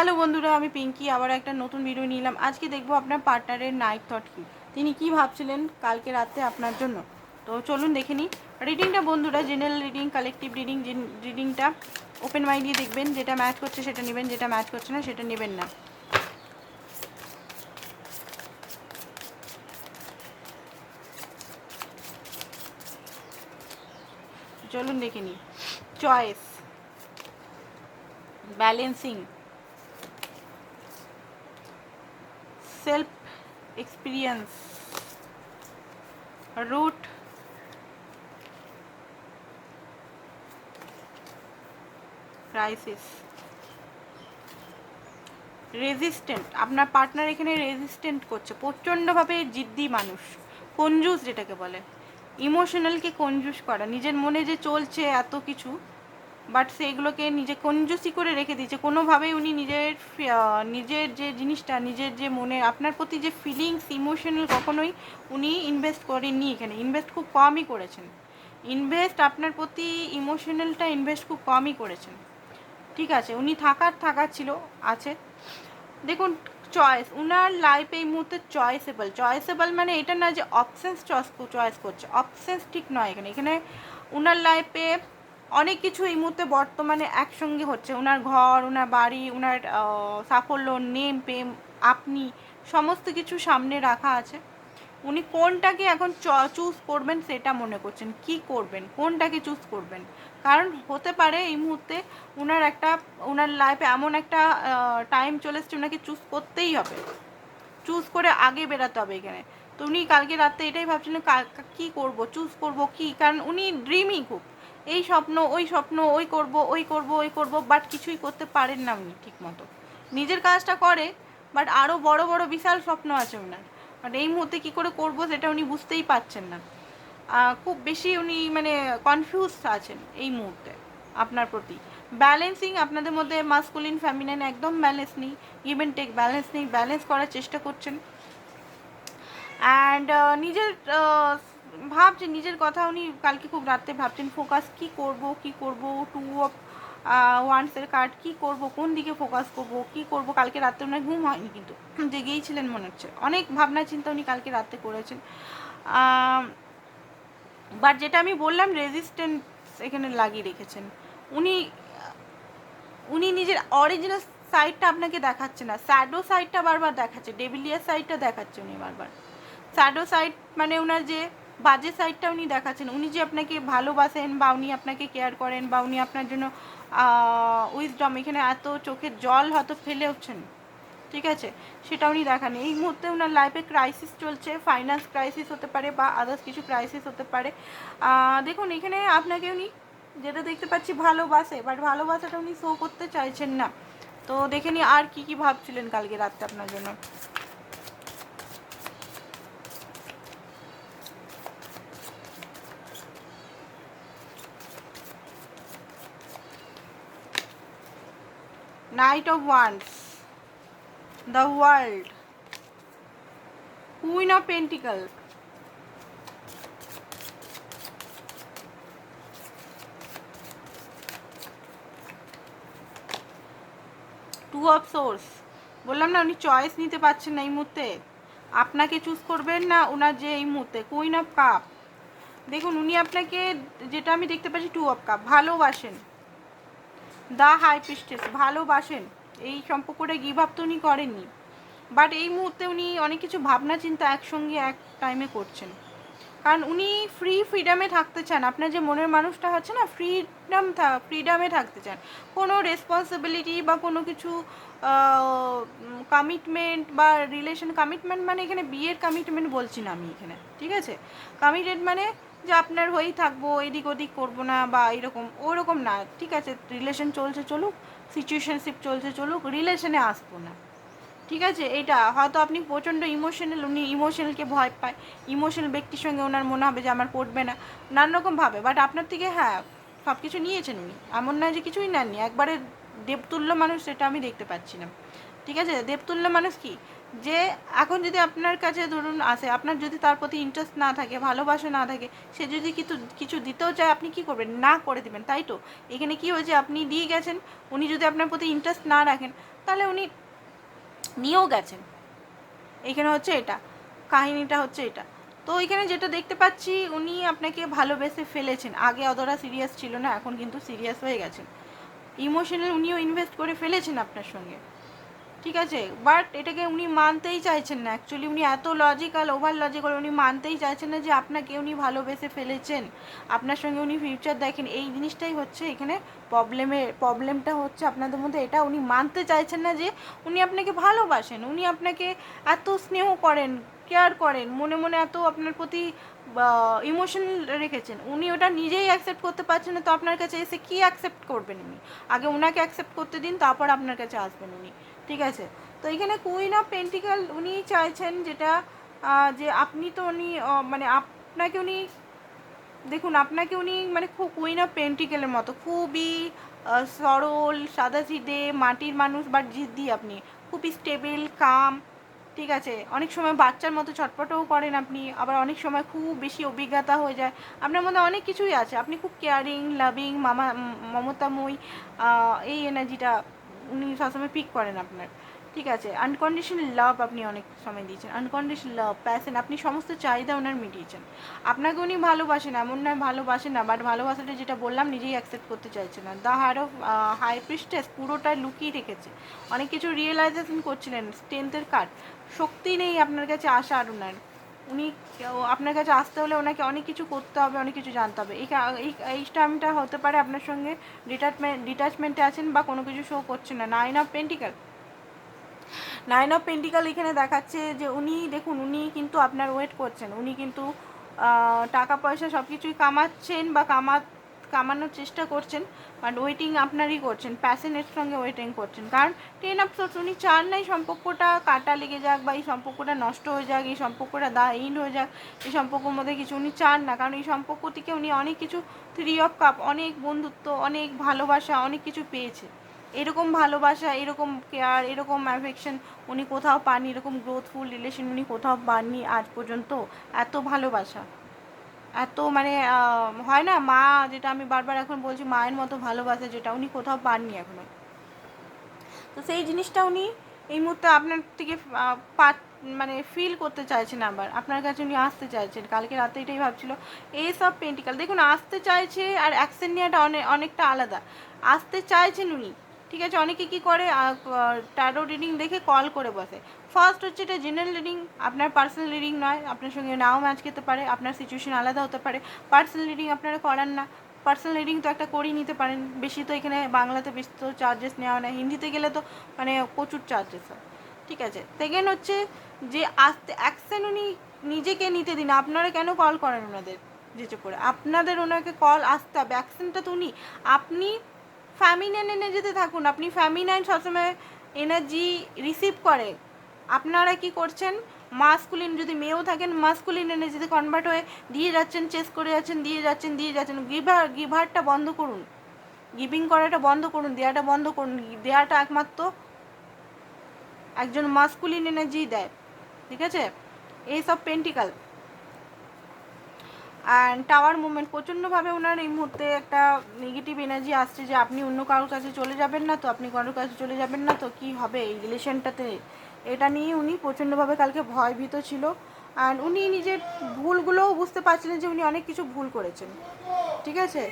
Hello বন্ধুরা, আমি পিঙ্কি, আবার একটা নতুন ভিডিও নিলাম। আজকে দেখব আপনার পার্টনারের নাইট থট কী। তিনি কি ভাবছিলেন কালকে রাতে আপনার জন্য? তো চলুন দেখে নিই। রিডিংটা বন্ধুরা জেনারেল রিডিং কালেকটিভ রিডিং রিডিংটা ওপেন মাইন্ড দিয়ে দেখবেন, যেটা ম্যাচ করছে সেটা নেবেন, যেটা ম্যাচ করছে না সেটা নেবেন না। চলুন দেখে নিই। Choice balancing self experience. Root crisis. Resistant আপনার পার্টনার এখানে রেজিস্ট্যান্ট করছে। প্রচণ্ডভাবে জিদ্দি মানুষ। কঞ্জুস যেটাকে বলে। ইমোশনালকে কঞ্জুস করা। নিজের মনে যে চলছে এত কিছু বাট সেইগুলোকে নিজে কঞ্জুসি করে রেখে দিয়েছে। কোনোভাবেই উনি নিজের নিজের যে জিনিসটা, নিজের যে মনে, আপনার প্রতি যে ফিলিংস ইমোশনাল কখনোই উনি ইনভেস্ট করেননি এখানে। ইনভেস্ট খুব কমই করেছেন। ইনভেস্ট আপনার প্রতি ইমোশনালটা ইনভেস্ট খুব কমই করেছেন। ঠিক আছে, উনি থাকার থাকার ছিল, আছে। দেখুন চয়েস উনার লাইফ এই মুহূর্তে চয়েসেবল চয়েসেবল মানে এটা না যে অপশানস চয়েস চয়েস করছে। অপশানস ঠিক নয় এখানে। এখানে উনার লাইফে অনেক কিছু এই মুহূর্তে বর্তমানে একসঙ্গে হচ্ছে। ওনার ঘর ওনার বাড়ি ওনার সাফল্য নেম প্রেম আপনি, সমস্ত কিছু সামনে রাখা আছে। উনি কোনটাকে এখন চুজ করবেন সেটা মনে করছেন। কি করবেন? কোনটাকে চুজ করবেন? কারণ হতে পারে এই মুহূর্তে ওনার একটা ওনার লাইফে এমন একটা টাইম চলে এসছে ওনাকে চুজ করতেই হবে। চুজ করে আগে বেরাতে হবে এখানে। তো উনি কালকে রাতে এটাই ভাবছিলেন, কা- করব? চুজ করব কি? কারণ উনি ড্রিমই খুব। এই স্বপ্ন, ওই স্বপ্ন, ওই করব ওই করব ওই করব বাট কিছুই করতে পারেন না উনি ঠিক মতো নিজের কাজটা করে বাট আরও বড় বড় বিশাল স্বপ্ন আছে ওনার বাট এই মুহূর্তে কী করে করব সেটা উনি বুঝতেই পারছেন না। খুব বেশি উনি মানে কনফিউজ আছেন এই মুহূর্তে আপনার প্রতি। ব্যালেন্সিং আপনাদের মধ্যে মাস্কুলিন ফ্যামিনাইন একদম ব্যালেন্স নেই। ইভেন টেক ব্যালেন্স নেই ব্যালেন্স করার চেষ্টা করছেন। অ্যান্ড নিজের ভাবছে, নিজের কথা উনি কালকে খুব রাত্রে ভাবছেন ফোকাস কি করব কি করব টু অফ ওয়ান্সের কার্ড কি করব, কোন দিকে ফোকাস করব, কি করব, কালকে রাত্রে ওনার ঘুম হয়নি কিন্তু জেগেই ছিলেন মনে হচ্ছে। অনেক ভাবনা চিন্তা উনি কালকে রাত্রে করেছেন। বাট যেটা আমি বললাম রেজিস্ট্যান্স এখানে লাগিয়ে রেখেছেন। উনি উনি নিজের অরিজিনাল সাইডটা আপনাকে দেখাচ্ছে না স্যাডো সাইডটা বারবার দেখাচ্ছে ডেভিলিয়ার সাইডটা দেখাচ্ছে উনি বারবার। স্যাডো সাইড মানে ওনার যে বাজে সাইডটা উনি দেখাচ্ছেন। উনি যে আপনাকে ভালোবাসেন বা উনি আপনাকে কেয়ার করেন বা উনি আপনার জন্য উইজডম এখানে এত চোখের জল হয়তো ফেলে উঠছেন। ঠিক আছে? সেটা উনি দেখান। এই মুহূর্তে ওনার লাইফে ক্রাইসিস চলছে ফাইন্যান্স ক্রাইসিস হতে পারে বা আদার্স কিছু ক্রাইসিস হতে পারে। দেখুন, এখানে আপনাকে উনি যেটা দেখতে পাচ্ছি ভালোবাসে বাট ভালোবাসাটা উনি শো করতে চাইছেন না। তো দেখে নি আর কি কি ভাবছিলেন কালকে রাতটা আপনার জন্য। Knight of Wands, the World, Queen of Pentacles, two of swords বললাম না উনি চয়েস নিতে পারছেন না এই মুহূর্তে। আপনাকে চুজ করবেন না ওনার যে এই মুহূর্তে। কুইন অফ কাপ দেখুন উনি আপনাকে যেটা আমি দেখতে পাচ্ছি টু অফ কাপ ভালোবাসেন। দ্য হাই পিস্টেস ভালোবাসেন। এই সম্পর্কটা গিভ আপ তো উনি করেননি। বাট এই মুহূর্তে উনি অনেক কিছু ভাবনা চিন্তা একসঙ্গে এক টাইমে করছেন। কারণ উনি ফ্রি ফ্রিডমে থাকতে চান। আপনার যে মনের মানুষটা হচ্ছে না ফ্রিডাম ফ্রিডামে থাকতে চান। কোনো রেসপন্সিবিলিটি বা কোনো কিছু কমিটমেন্ট বা রিলেশন কমিটমেন্ট মানে এখানে বিয়ের কমিটমেন্ট বলছি না আমি এখানে, ঠিক আছে? কমিটেড মানে যে আপনার হয়েই থাকব, এদিক ওদিক করব না বা এরকম, ওরকম না। ঠিক আছে রিলেশন চলছে চলুক সিচুয়েশনশিপ চলছে চলুক রিলেশনে আসব না। ঠিক আছে এটা হয়তো আপনি প্রচণ্ড ইমোশনাল উনি ইমোশনালকে ভয় পায়। ইমোশনাল ব্যক্তির সঙ্গে ওনার মনে হবে যে আমার পড়বে না নানা রকম ভাবে। বাট আপনার থেকে হ্যাঁ সব কিছু নিয়েছেন উনি। এমন নয় যে কিছুই নেননি। একবারে দেবতুল্য মানুষ সেটা আমি দেখতে পাচ্ছি না। ঠিক আছে? দেবতুল্য মানুষ কি? যে এখন যদি আপনার কাছে ধরুন আসে, আপনার যদি তার প্রতি ইন্টারেস্ট না থাকে, ভালোবাসা না থাকে, সে যদি কিছু কিছু দিতেও চায়, আপনি কি করবেন? না করে দিবেন, তাই তো? এখানে কি হয়েছে? আপনি দিয়ে গেছেন, উনি যদি আপনার প্রতি ইন্টারেস্ট না রাখেন, তাহলে উনি নিয়েও গেছেন। এখানে হচ্ছে এটা, কাহিনীটা হচ্ছে এটা। তো এখানে যেটা দেখতে পাচ্ছি, উনি আপনাকে ভালোবেসে ফেলেছেন। আগে অতটা সিরিয়াস ছিল না, এখন কিন্তু সিরিয়াস হয়ে গেছেন। ইমোশনাল উনিও ইনভেস্ট করে ফেলেছেন আপনার সঙ্গে। ঠিক আছে? বাট এটাকে উনি মানতেই চাইছেন না। অ্যাকচুয়ালি উনি এত লজিক্যাল ওভার লজিক্যাল উনি মানতেই চাইছেন না যে আপনাকে উনি ভালোবেসে ফেলেছেন। আপনার সঙ্গে উনি ফিউচার দেখেন। এই জিনিসটাই হচ্ছে এখানে প্রবলেমের প্রবলেমটা হচ্ছে আপনাদের মধ্যে। এটা উনি মানতে চাইছেন না যে উনি আপনাকে ভালোবাসেন। উনি আপনাকে এত স্নেহ করেন। কেয়ার করেন, মনে মনে এত আপনার প্রতি ইমোশন রেখেছেন, উনি ওটা নিজেই অ্যাকসেপ্ট করতে পারছেন না, তো আপনার কাছে এসে কি অ্যাকসেপ্ট করবেন উনি? আগে ওনাকে অ্যাকসেপ্ট করতে দিন, তারপর আপনার কাছে আসবেন উনি, ঠিক আছে? তো এখানে কুইন অফ পেন্টিক্যাল উনি চাইছেন যেটা যে আপনি তো উনি মানে আপনাকে উনি, দেখুন আপনাকে উনি মানে খুব কুইন অফ পেন্টিকেলের মতো, খুবই সরল, সাদাসিধে, মাটির মানুষ বা জিদ্দি আপনি, খুবই স্টেবল কাম ঠিক আছে, অনেক সময় বাচ্চার মতো ছটপটও করেন আপনি, আবার অনেক সময় খুব বেশি অভিজ্ঞতা হয়ে যায়। আপনার মধ্যে অনেক কিছুই আছে, আপনি খুব কেয়ারিং লাভিং মামা, মমতাময়ী এই এনার্জিটা উনি সবসময় পিক করেন আপনার। ঠিক আছে আনকন্ডিশনাল লাভ আপনি অনেক সময় দিয়েছেন আনকন্ডিশনাল লাভ প্যাশন আপনি সমস্ত চাহিদা ওনার মিটিয়েছেন। আপনাকে উনি ভালোবাসেন, এমন নয় ভালোবাসেন না বাট ভালোবাসাটা যেটা বললাম নিজেই অ্যাকসেপ্ট করতে চাইছে না। The her of high priestess পুরোটা লুকিয়ে রেখেছে। অনেক কিছু রিয়েলাইজেশন করছিলেন স্ট্রেংথের কার্ড শক্তি নেই আপনার কাছে আসার ওনার উনি আপনার কাছে আসতে হলে ওনাকে অনেক কিছু করতে হবে, অনেক কিছু জানতে হবে। এই এই টাইমটা হতে পারে আপনার সঙ্গে ডিটাচমেন্ট ডিটাচমেন্টে আছেন বা কোনো কিছু শো করছেন না। Nine of pentacle nine of pentacle এখানে দেখাচ্ছে যে উনি, দেখুন, উনি কিন্তু আপনার ওয়েট করছেন। উনি কিন্তু টাকা পয়সা সব কিছুই কামাচ্ছেন বা কামা, কামানোর চেষ্টা করছেন বাট ওয়েটিং আপনারই করছেন প্যাশনের সঙ্গে ওয়েটিং করছেন। কারণ টেন অফ সোর্স উনি চান না এই সম্পর্কটা কাটা লেগে যাক বা এই সম্পর্কটা নষ্ট হয়ে যাক, এই সম্পর্কটা দা ইন হয়ে যাক, এই সম্পর্কের মধ্যে কিছু উনি চান না। কারণ এই সম্পর্ক থেকে উনি অনেক কিছু থ্রি অফ কাপ অনেক বন্ধুত্ব, অনেক ভালোবাসা, অনেক কিছু পেয়েছে। এরকম ভালোবাসা, এরকম কেয়ার এরকম অ্যাফেকশন উনি কোথাও পাননি, এরকম গ্রোথফুল রিলেশন উনি কোথাও পাননি আজ পর্যন্ত। এত ভালোবাসা। এত মানে হয় না? মা যেটা আমি বারবার এখন বলছি, মায়ের মতো ভালোবাসা যেটা উনি কোথাও পাননি এখনও। তো সেই জিনিসটা উনি এই মুহূর্তে আপনার থেকে পা মানে ফিল করতে চাইছেন আবার। আপনার কাছে উনি আসতে চাইছেন। কালকে রাতে এটাই ভাবছিল। এই সব পেন্টিকাল দেখুন, আসতে চাইছে আর অ্যাকশন নেওয়াটা অনেক অনেকটা আলাদা। আসতে চাইছেন উনি। ঠিক আছে, অনেকে কি করে ট্যারো রিডিং দেখে কল করে বসে। ফার্স্ট হচ্ছে এটা জেনারেল রিডিং আপনার পার্সোনাল রিডিং নয়, আপনার সঙ্গে নাও ম্যাচ খেতে পারে, আপনার সিচুয়েশন আলাদা হতে পারে। পার্সোনাল রিডিং আপনারা করান না। পার্সোনাল রিডিং তো একটা করেই নিতে পারেন। বেশি তো এখানে বাংলাতে বেশি তো চার্জেস নেওয়া হয় না হিন্দিতে গেলে তো মানে প্রচুর চার্জেস হয়। ঠিক আছে সেকেন্ড হচ্ছে যে আসতে অ্যাকশন উনি নিজেকে নিতে দিন। আপনারা কেন কল করেন ওনাদের? যেচে করে। আপনাদের ওনাকে কল আসতে হবে। অ্যাকশনটা তো উনি। আপনি ফ্যামিনাইন এনার্জিতে থাকুন। আপনি ফ্যামিনাইন সবসময় এনার্জি রিসিভ করে। আপনারা কি করছেন? মাস্কুলিন যদি মেয়েও থাকেন মাস্কুলিন এনার্জিতে কনভার্ট হয়ে দিয়ে যাচ্ছেন চেস করে যাচ্ছেন, দিয়ে যাচ্ছেন দিয়ে যাচ্ছেন গিভার গিভারটা বন্ধ করুন। গিভিং করাটা বন্ধ করুন দেওয়াটা বন্ধ করুন। দেওয়াটা একমাত্র একজন মাস্কুলিন এনার্জি দেয়। ঠিক আছে? এই সব পেন্টিকাল অ্যান্ড টাওয়ার মুভমেন্ট প্রচণ্ডভাবে ওনার এই মুহূর্তে একটা নেগেটিভ এনার্জি আসছে যে আপনি অন্য কারোর কাছে চলে যাবেন না তো, আপনি কারোর কাছে চলে যাবেন না তো, কি হবে এই রিলেশনটাতে এটা নিয়ে উনি প্রচণ্ডভাবে কালকে ভয়ভীত ছিল। অ্যান্ড উনি নিজের ভুলগুলোও বুঝতে পারছিলেন যে উনি অনেক কিছু ভুল করেছেন। ঠিক আছে?